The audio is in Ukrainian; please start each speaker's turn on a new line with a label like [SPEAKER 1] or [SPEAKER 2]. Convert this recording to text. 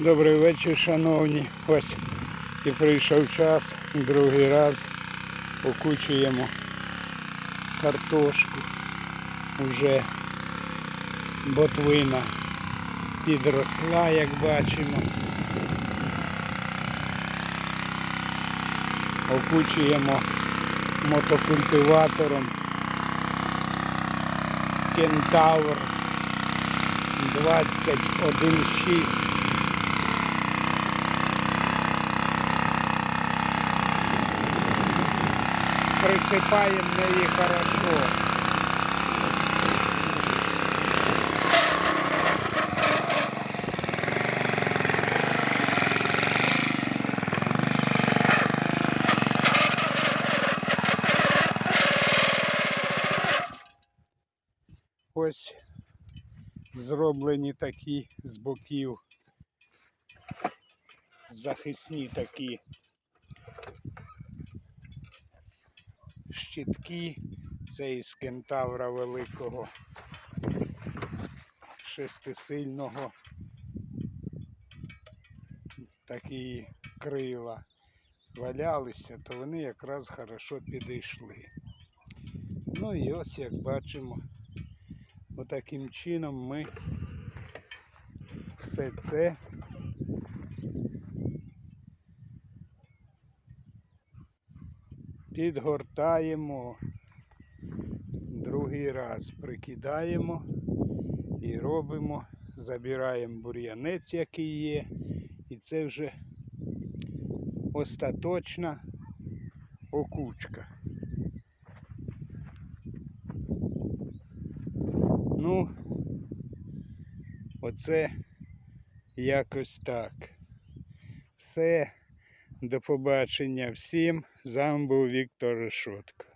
[SPEAKER 1] Добрий вечір, шановні. Ось і прийшов час, другий раз окучуємо картошку. Уже ботвина підросла, як бачимо. Окучуємо мотокультиватором Кентавр 21.6. Присипаємо неї хорошо. Зроблені такі з боків захисні такі щитки. Це із кентавра великого шестисильного. Такі крила валялися, то вони якраз хорошо підійшли. Ну і ось як бачимо, отаким чином ми все це підгортаємо другий раз, прикидаємо і робимо, забираємо бур'янець, який є, і це вже остаточна окучка. Ну, оце якось так. Все. До побачення всім. З вами був Віктор Решотко.